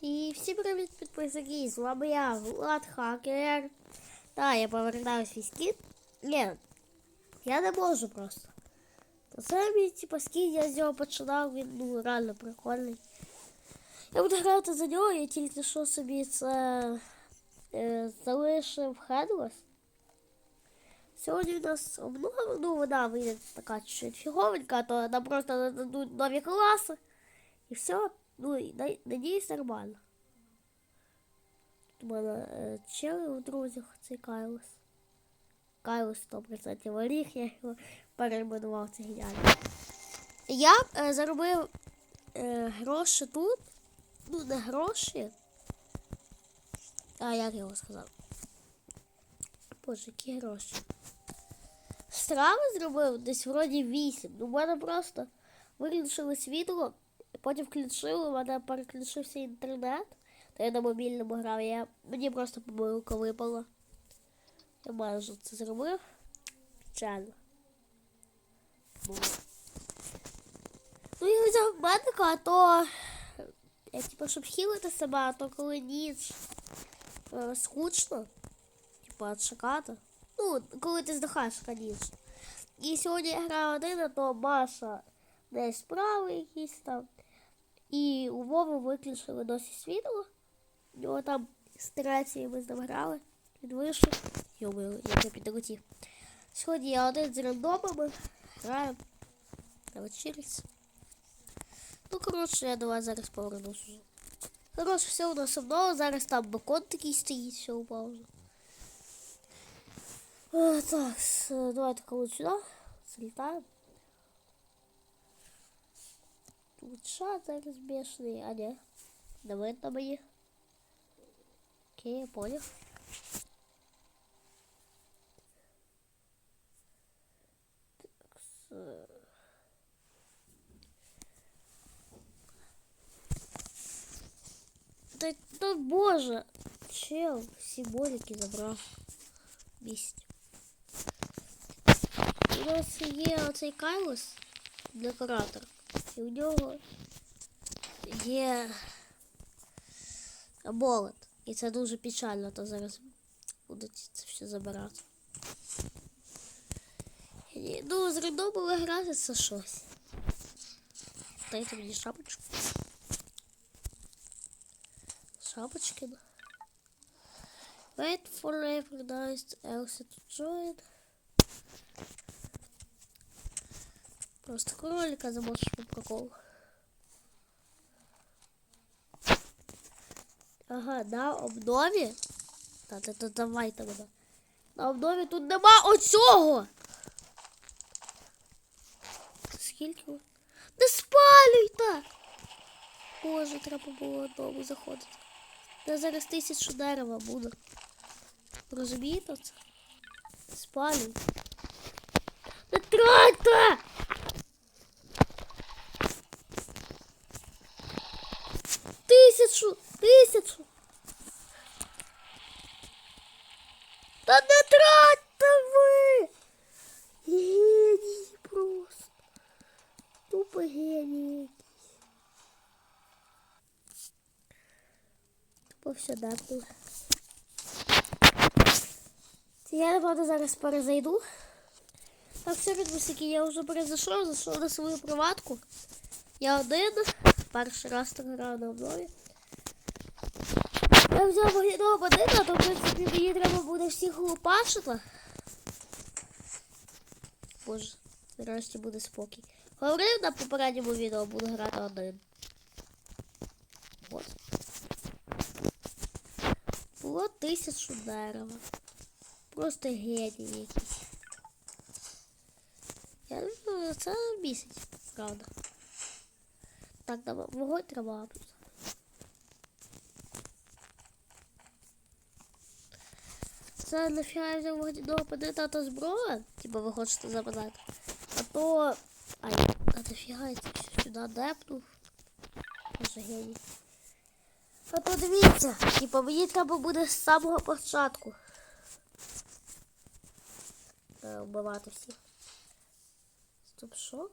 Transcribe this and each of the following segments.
І всім привіт підписники, з вами я, Влад Хакер. Та, я повертаю свій скін. Ні, я не можу просто. То це мій типу, скін, я з нього починав, він ну, реально прикольний. Я буду грати за нього, я тільки що собі це е, залишив Headless. Сьогодні у нас обнова, ну вона вийде така чуть фіговенька, то нам просто нададуть нові класи. І все, Ну надіюсь нормально. У мене чели у друзях цей Кайлос. Кайлос 100% оріг, я його перейменував це геніально. Я е, заробив е, гроші тут. Ну, не гроші. А як я його сказав? Боже, які гроші. Страви зробив десь вроді 8. Ну, в мене просто виключили світло, потім включили, у мене переключився інтернет. То я на мобільному грав, я... мені просто помилка випала. Я майже це зробив. Печально. Ну я взяв медика, а то я типу, щоб хілити себе, а то коли ніч е, скучно, типу, чекати. Ну, коли ти здихаєш, звісно. І сьогодні я граю один, а то Маша десь справи якісь там. І у Вову виключили досі світло. У нього там третьої ми з ним грали. Він вийшов. Йомою, я не підлетів. Сьогодні я один з рандомами граю на вечірці. Ну, коротше, я до вас зараз повернусь. Коротше, все у нас одно. Зараз там бекон такий стоїть, все упав вже. Е, Так, давайте коли сюди. Залітаємо. Тут шат зараз бешений, а не. Не видно мені. Окей, я понял. Так, с- Да, да боже! Чел, символики забрав. Місць. У нас є оцей Кайлос, декоратор. У нього є молот. І це дуже печально, то зараз будуть це все забирати. І, Ну, з рандомами грати це щось. Дайте мені шапочку. Шапочкин. Wait for recognized Elsa to join. Просто кролика замотишь по приколу. Ага, на обнові. Та, та, та давайте мене. На обнові тут нема оцього. Скільки? Не спалюйте! Боже, треба було одному заходити. Я зараз тисячу дерева буду. Розумієте це? Спалюй. Не тратьте! Тисячу! Тисячу! Та не тратьте ви! Геній просто. Тупо геній. Тупо все дату. Я, напевно, зараз перезайду. Так, все, підписники, я вже перезайшов, зайшов на свою приватку. Я один, перший раз так грав на обнові. Я взяв вогняного бандита, то в принципі мені треба буде всіх лупашити. Боже, нарешті буде спокій. Говорив на попередньому відео, буду грати один. От. Було тисячу дерева. Просто геній якийсь. Я знаю, це місяць, правда. Так, давай, вогонь треба Це нафіга я взяв вогняного бандита та зброя? Типа ви хочете запитати. А то... Ай, а нафіга я це сюди депнув? Боже геній. А то дивіться, типа мені треба буде з самого початку. Е, вбивати всіх. Стоп, що?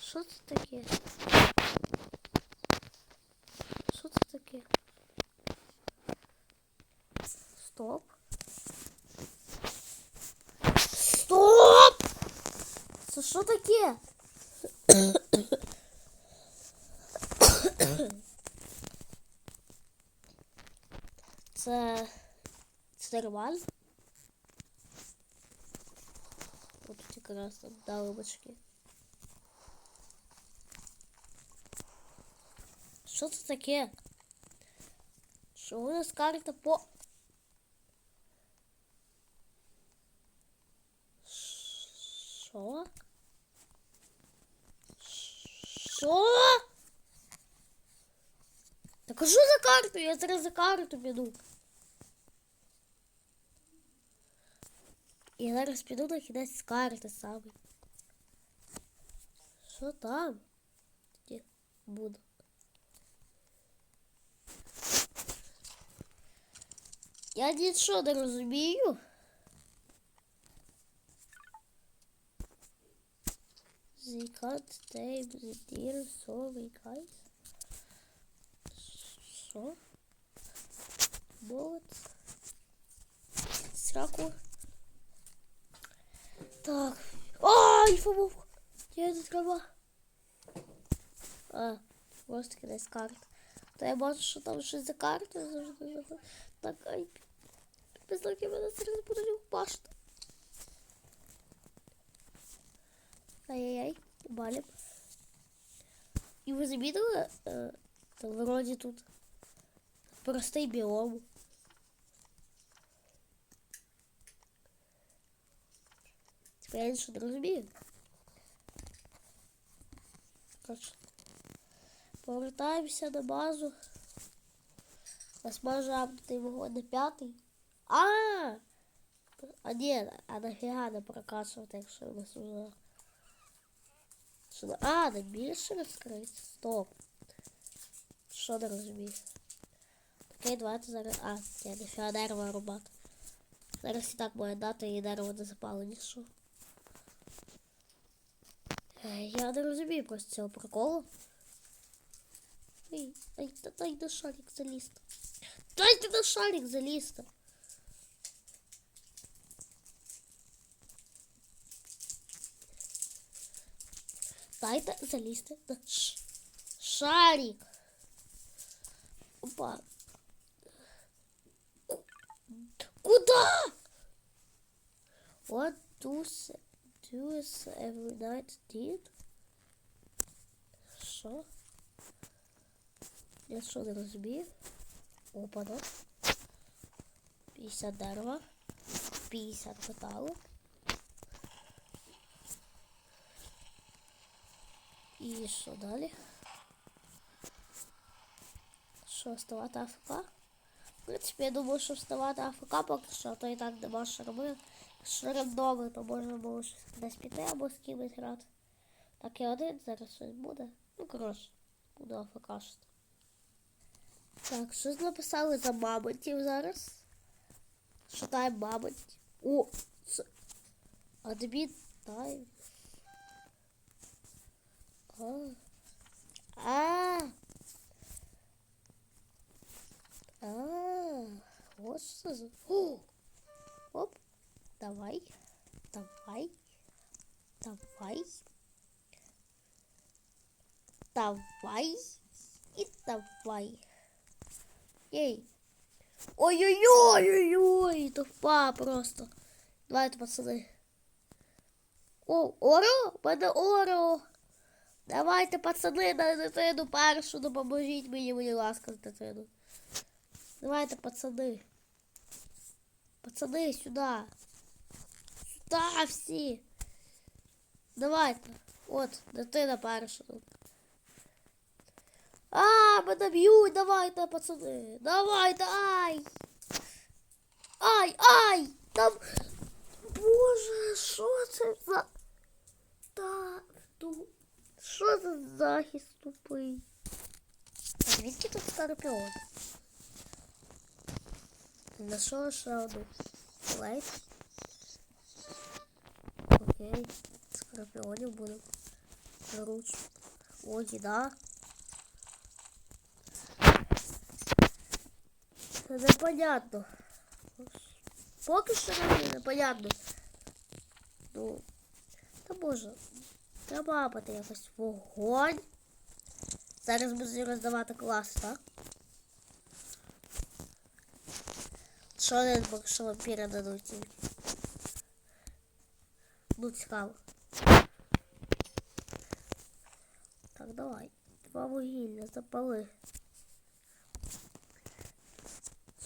Що це таке? Стоп. Стоп! Це що таке? Це. Це нормально? От тут якраз там дали бачки. Що це таке? Що у нас карта по. Що? Що? Так а що за карту? Я зараз за карту піду. Я зараз піду на кінець з карти саме. Що там? Тоді буде. Я нічого не розумію. The cat tape the deer sorry guys. Що? Болот. Сраку. Так. Ай, фобов. Я треба. А, просто кидайся карт. Та я бачу, що там щось за карти завжди. Так, ай. Без таки мене зараз буде впасти. Ай-яй-яй, балим. І ви замітили, е, там вроді тут простий біом. Тепер я нічого не розумію. Коротше, повертаємося на базу. Нас може апнути його на п'ятий. А! А ні, а нафіга не прокачувати, якщо у нас уже... Що А, на більше розкрити? Стоп. Що не розумію? Окей, давайте зараз. А, ні, нафіга дерево рубати. Зараз і так моє дати і дерево не запалені, що. Е, Я не розумію просто цього приколу. Ей, ай, та дай на шарик залізти. Дайте на шарик залізти. Дайте залізти на шарик. Опа. Куда? What does does every night did? Що? Я що не розумію? Опа, да? 50 дерева, 50 металу. І що далі? Що, вставати АФК? В принципі, я думаю, що вставати АФК поки що, то і так нема що робити. Якщо рандоми, то можна було щось десь піти або з кимось грати. Так і один зараз щось буде. Ну, коротше, буду АФКшити. Так, щось написали за мамонтів зараз. Шукаємо мамонтів. О! Це... Адмін тайм. А. А. Вот что за... Оп. Давай. Давай. Давай. Давай. И давай. Ей. Ой-ой-ой-ой-ой. Тупа просто. Давайте, пацаны. О, Оро? Мене Оро. Давайте, пацани, на дитину першу допоможіть мені, будь ласка, з дитину. Давайте, пацани. Пацани, сюди. Сюди всі. Давайте. От, дитина перша тут. А, мене б'ють, давайте, пацани. Давайте, ай. Ай, ай! Там. Боже, що це за. Та. ту- Що за захист тупий? А звідки тут скорпіон? На що ще одну? Лайк. Окей. Скорпіонів буде. Поруч. О, їда. Це непонятно. Поки що мені непонятно. Ну, та боже, треба лапати якось вогонь. Зараз буду роздавати клас, так? Що не поки що вампіра дадуть тільки. Ну, цікаво. Так, давай. Два вугілля, запали.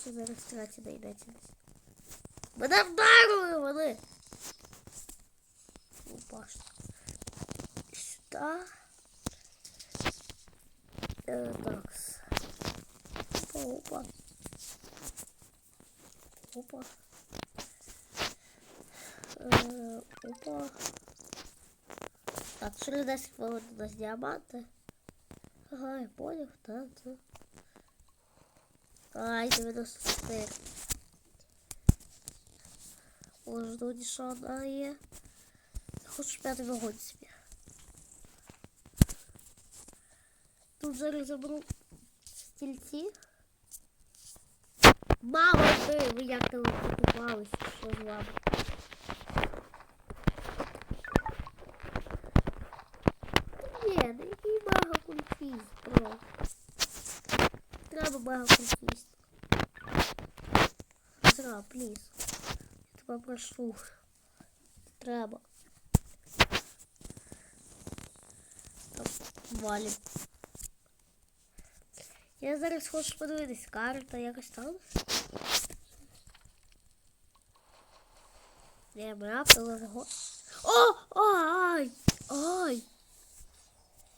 Що зараз траті дійдеться? Мене вдарили вони! Опа. Сюда. Э, так. Опа, опа. Э, опа. Так, через 10 хвилин у нас діаманти. Ага, я понял, да, да. Ай, 94. Може, ну що вона є. Хочу п'ятий вогонь собі. Зараз заберу стільці. Мама, ти, ви як там покупались, що з вами? Ні, ну який мага культіст, бро. Треба мага культіст. Зра, пліз. Я тебе прошу. Треба. Так, валім. Я зараз хочу подивитись карта, якось там. Не, мене вго. О! Ай! Ай!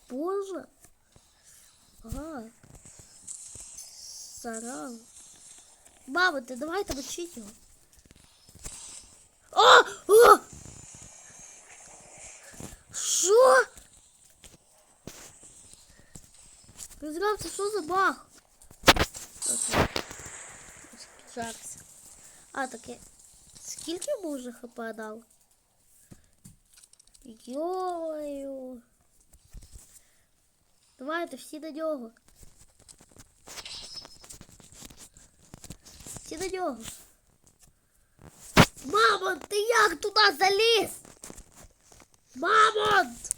Боже! Ай! Сарав. Мама, ти давай там учить його. О! О! Що? Розрав, це що за баг? Зараз. А, таке. Скільки йому вже хп дав? Йою. Давайте всі до нього. Всі до нього. Мамонт, ти як туди заліз? Мамонт!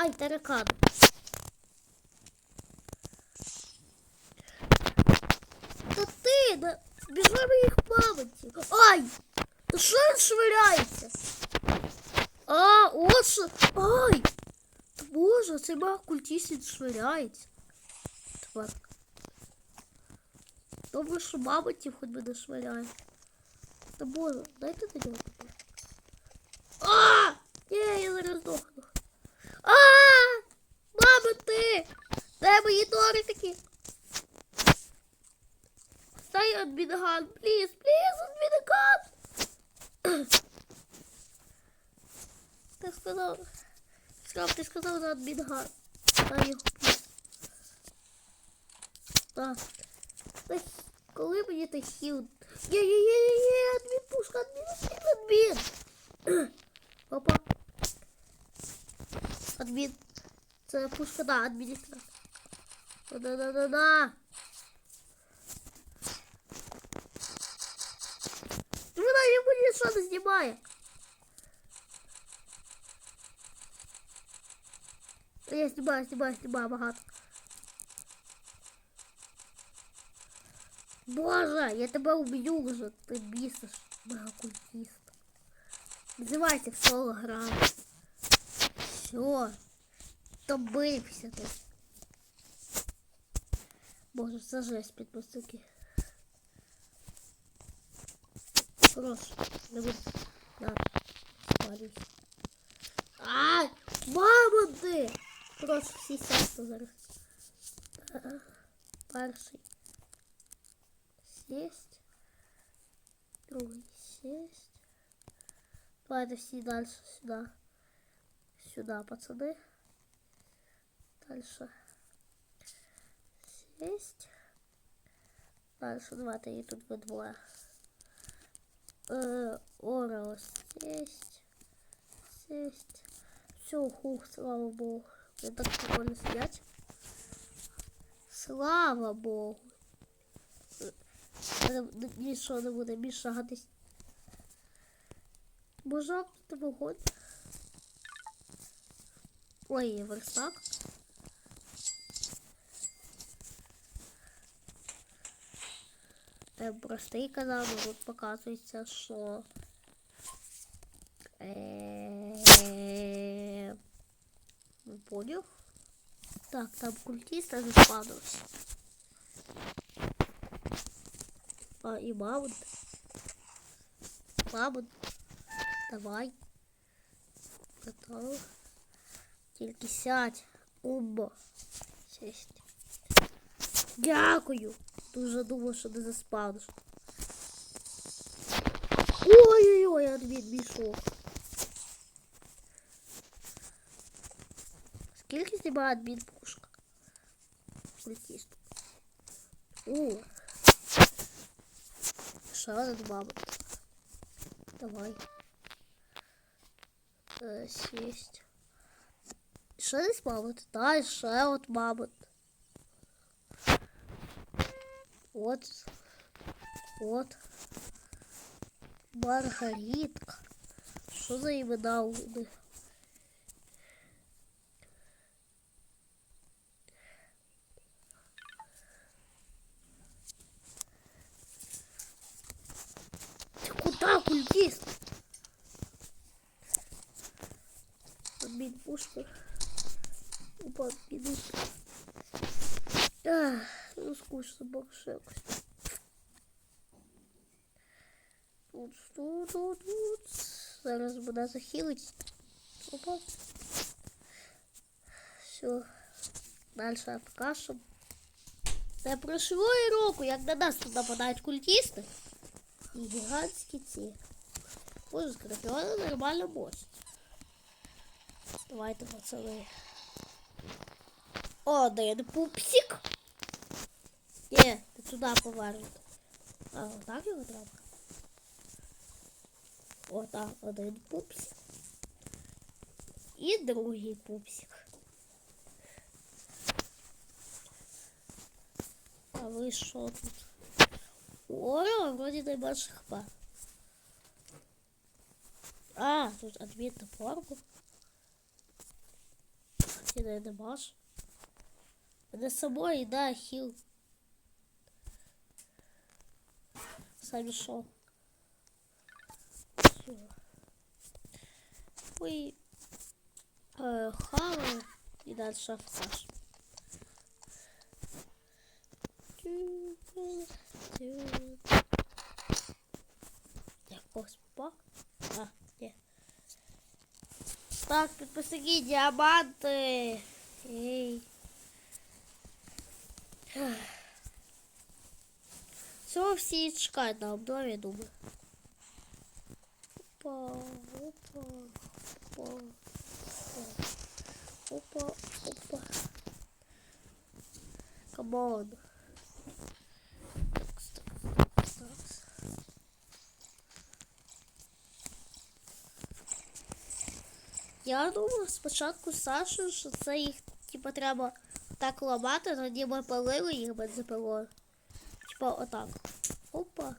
Ай, таракан. Та ти, да, біжи моїх мамонтів. Ай! Та що він швиряється? А, що. Ай! Та боже, цей мах культіст він швиряється. Твар. Добре, що мамонтів хоч би не швиряє. Та боже, дайте до нього. А! Ні, я зараз здохну. А! Мама, ти! Де мої тортики? Дай адмінган, пліз, пліз, адмінган! Ти сказав. Сказав, ти сказав за адмінган. Дай його пліз. Так. Та Коли мені та хіл? Є-є-є-є, адмін, пушка, адмін, адмін, адмін. Опа. Адмін. Це пушка, да, адміністратор. Да-да-да-да. Вона йому нічого не знімає. Я знімаю, знімаю, знімаю багато. Боже, я тебе убью вже, ти бісиш, мегакультіст. Називайся в соло грам. Все. Добився ти. Боже, це жесть підписники. Хорош, не буду. На, спалюсь. А, мама ти! Хорош, всі сясто зараз. Ага. Перший. Сесть. Другий сесть. Давайте всі далі сюди. Сюди, пацани. Дальше. Сесть. Дальше давайте її тут ви двоє. Э, Орео сесть. Сесть. Все, хух, слава богу. Я так прикольно сидять. Слава богу. е, нічого не буде мішатись. Можна тут вогонь? Ой, верстак. Простий канал, ну, тут показується, що е, не поняв. Так, там культиста заспадався. А, і мамонт. Мамонт. Давай. Готово. Тільки сядь. Умбо. Сесть. Дякую. Дуже думав, що не заспавниш. Ой-ой-ой, адмін мішок. Скільки знімає адмін пушка? Культист. О. Ще один мамонт. Давай. Е, сесть. Ще десь мамонт? Да, і ще от мамонт. От. От. Маргаритка. Що за імена у? Ну скучно. Тут, тут, тут, тут. Зараз буде захилить. Опа. Все. Дальше покажем. Це пройшло і року, як до нас тут нападають культисти. І гігантські ці. Боже, скорпіони нормально босять. Давайте, пацани. Один пупсик. Є, ти туди повернути. А, отак його треба. Отак, один пупсик. І другий пупсик. А ви що тут? О, вроді найменше хп. А, тут адмін топорку. Ти не нема. Мене самої, да, хіл. Самі що? Все. Ой. Е, хаваю і далі флаш. Якось попав? А, ні. Так, підписані діаманти. Ей. Все, чекають на обнові, думаю. Опа, опа, опа, опа, опа, опа. Камон. Я думав спочатку з Сашою, що це їх типа треба так ламати, тоді ми палили їх бензопилою. Типа отак. Опа.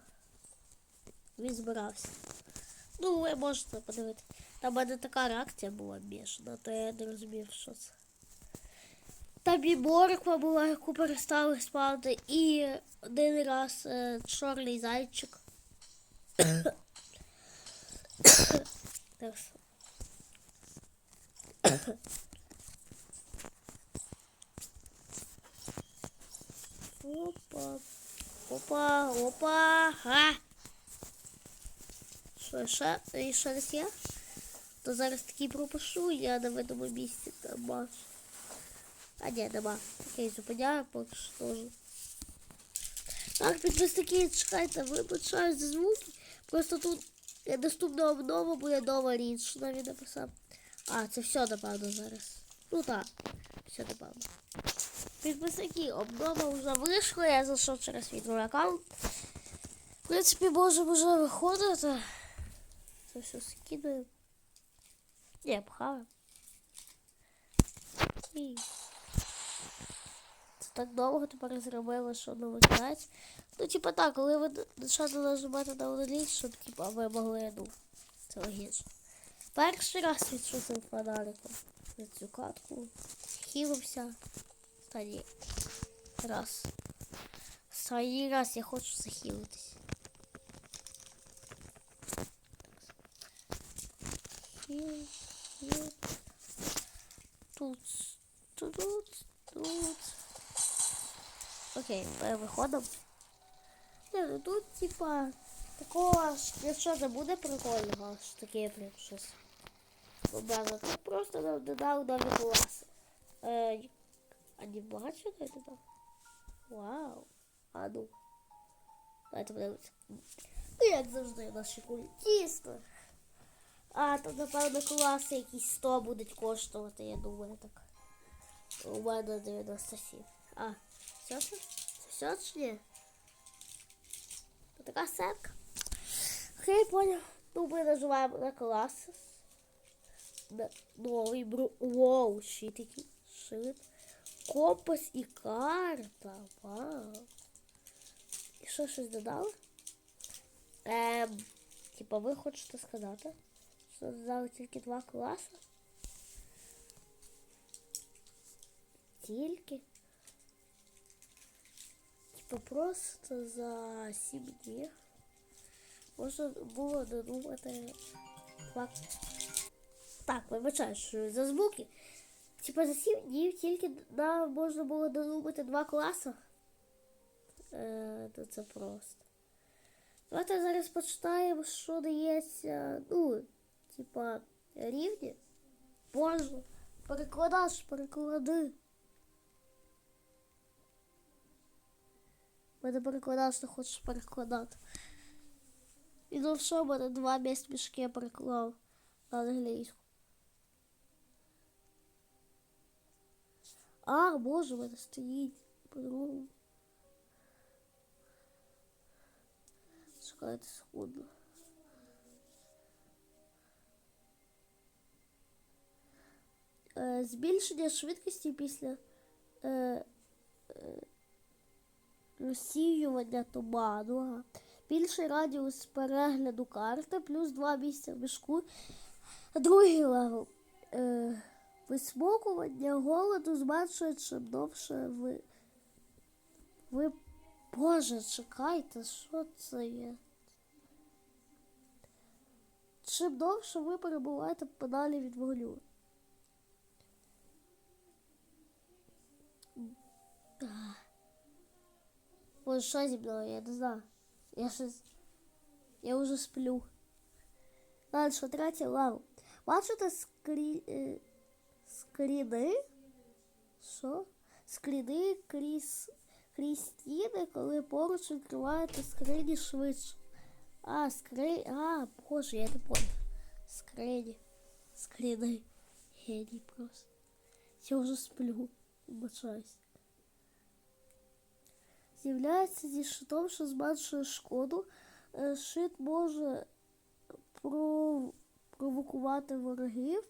Він збирався. Ну, ви можете подивитися. Там в мене така реакція була бішена, то я не розумів, що це. Там і морква була, яку перестали спати, і один раз е, чорний зайчик. Опа. Опа, опа. А. Що, ще? Ще раз я? То зараз такий пропишу, я на видному місці там бачу. А ні, нема. Окей, зупиняю, поки що теж. Так, підписники, чекайте, вибачаю за звуки. Просто тут доступна обнова буде нова річ, що навіть написав. А, це все, напевно, зараз. Ну так, все, напевно. Підписники, обнова вже вийшла, я зайшов через свій аккаунт. В принципі, можемо вже виходити. Це все скидаю. Ні, пхаю. І... Це так довго тепер зробили, що не викликається. Ну, типа так, коли ви почали нажимати на удаліть, щоб типа ви могли, ну, це логічно. Перший раз відчув цим фонариком на цю катку. Хілився. Та. Раз. Останній раз я хочу хіл. Тут, тут, тут. Окей, виходимо. Не, ну тут, типа, такого якщо не буде прикольного, аж таке прям щось. Образно. Тут просто додав нові класи. Е, а не багато не додав? Вау. А ну. Давайте подивимося. Ну, як завжди, наші культісти. А, там, напевно, класи якісь 100 будуть коштувати, я думаю, так. У мене 97. А, все це? Це все чи ні? Ось така сетка. Окей, понял. Ну, ми нажимаємо на класи. На новий бру... Воу, ще такий шит. Компас і карта. Вау. І що щось додали? Ем, типа ви хочете сказати? Що додали тільки два класи? Тільки? Типа просто за 7 днів можна було додумати. Так, вибачаю, що за звуки. Типа за 7 днів тільки нам можна було додумати два класи. Е, то це просто. Давайте зараз почитаємо, що дається, ну, типа, рівні. Боже, перекладач, переклади. Мене перекладач не хочеш перекладати. І ну що, мене два місць мішки переклав на англійську. А, боже, в мене стоїть по-другому. Секунду. Е, збільшення швидкості після е, е, розсіювання туману. Більший радіус перегляду карти, плюс два місця в мішку. Другий левел. Е, висмокування голоду зменшує чим довше ви. Ви. Боже, чекайте, що це є? Чим довше ви перебуваєте подалі від вогню. Боже, що зі мною? Я не знаю. Я щось. Я вже сплю. Дальше, третій лаву. Бачите скрі... е, скріни? Що? Скріни крізь стіни, коли поруч відкриваєте скрині швидше. А, скри... А, боже, я не понял. Скрині. Скріни. Геній просто. Я вже сплю. Вибачаюсь. З'являється зі щитом, що зменшує шкоду. Е, Щит може пров- провокувати ворогів.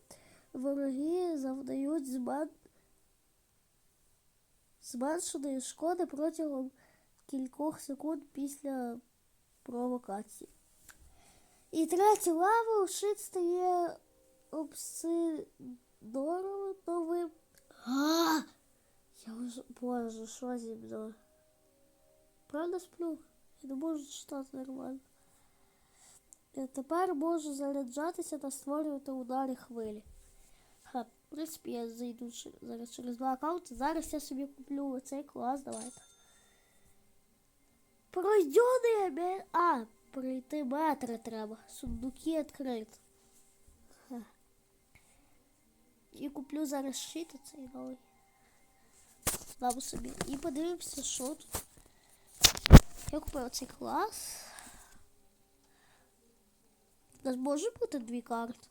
Вороги завдають змен... зменшеної шкоди протягом кількох секунд після провокації. І третій лаву щит стає обсидоровим. А! Я вже боже, що зі мною? Правда сплю? Я не можу читати нормально. Я тепер можу заряджатися та створювати удари хвилі. В принципі, я зайду зараз через два аккаунти. Зараз я собі куплю цей клас, давайте. Пройдений. А, пройти метри треба. Сундуки відкрити. І куплю зараз щит цей новий. Дам собі. І подивимося, що тут. Я купив цей клас. У нас може бути дві карти.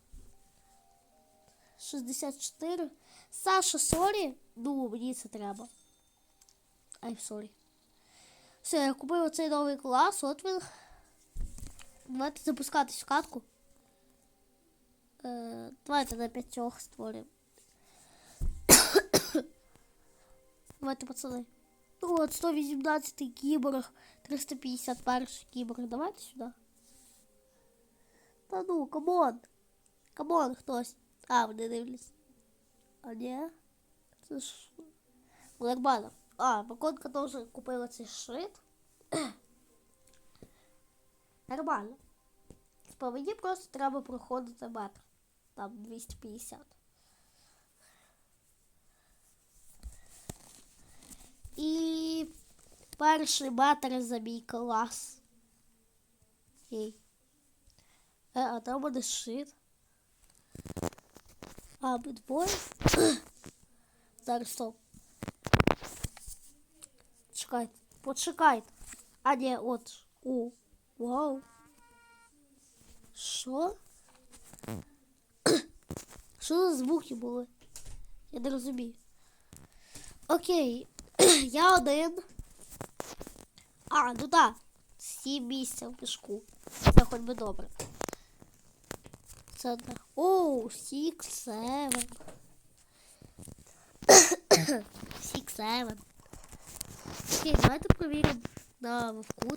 64. Саша, сорі. Ну, мені це треба. Ай, сорі. Все, я купив оцей новий клас, от він. Давайте запускатись в катку. Е, давайте на п'ятьох створимо. давайте, пацани. Ну, от 118 кіборг, 351 кіборг. Давайте сюди. Та ну, камон. Камон, хтось. А, вони дивляться. А ні? Це ж... Ну, Нормально. А, Маконка теж купила цей шит. Нормально. Типа мені просто треба проходити метр. Там 250. І перший метр за мій клас. Ей. Е, а там буде шит. А, битбой. Зараз стоп. Чекайте, почекайте. А, ні, от. О, вау. Що? Що за звуки були? Я не розумію. Окей. Я один. А, ну так. Сім місця в пішку. Це хоч би добре. Це да. Оу, сік, севен. Сік, севен. Окей, давайте перевіримо на вовку.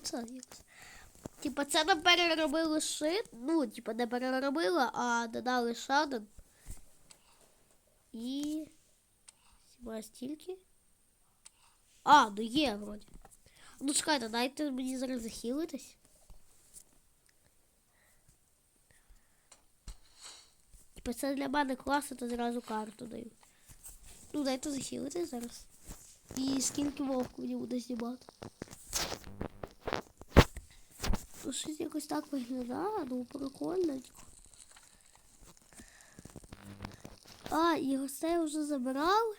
Типа це нам переробили шит. Ну, типа не переробили, а додали шаден. І. Хіба стільки? А, ну є вроді. Ну чекайте, дайте мені зараз захилитись. Типа це для мене класно, то зразу карту даю. Ну, дайте захилитись зараз. І скільки вовку мені буде знімати. Ну, щось якось так виглядає, ну прикольненько. А, і гостей вже забирали?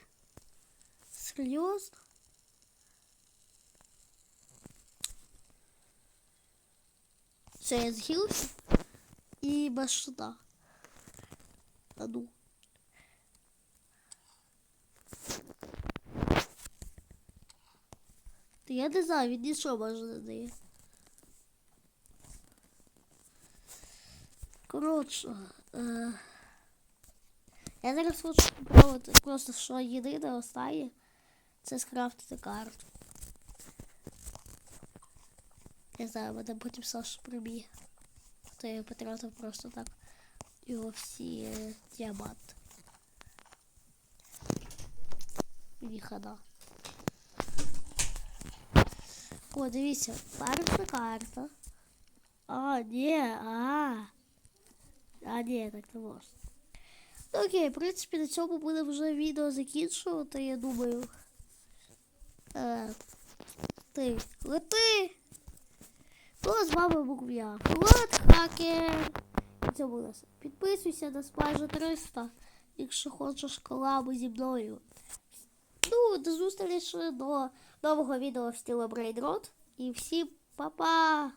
Серйозно? Все, я захилився. І без шута. Ну. Та я не знаю, він нічого може не дає. Коротше, е, я зараз хочу спробувати просто що єдине останнє. Це скрафтити карту. Я знаю, мене потім Саша приб'є. То я потратив просто так його всі е, діаманти. Мені хана. О, дивіться, перша карта. А, ні, а. А, ні, так не можна. Ну, окей, в принципі, на цьому буде вже відео закінчувати, я думаю. Е, ти, лети! Ну, а з вами був я, Влад Хакер. Це. Підписуйся на майже 300, якщо хочеш колабу зі мною. Ну, до зустрічі до нового відео в стілі Брейдрот. І всім па-па!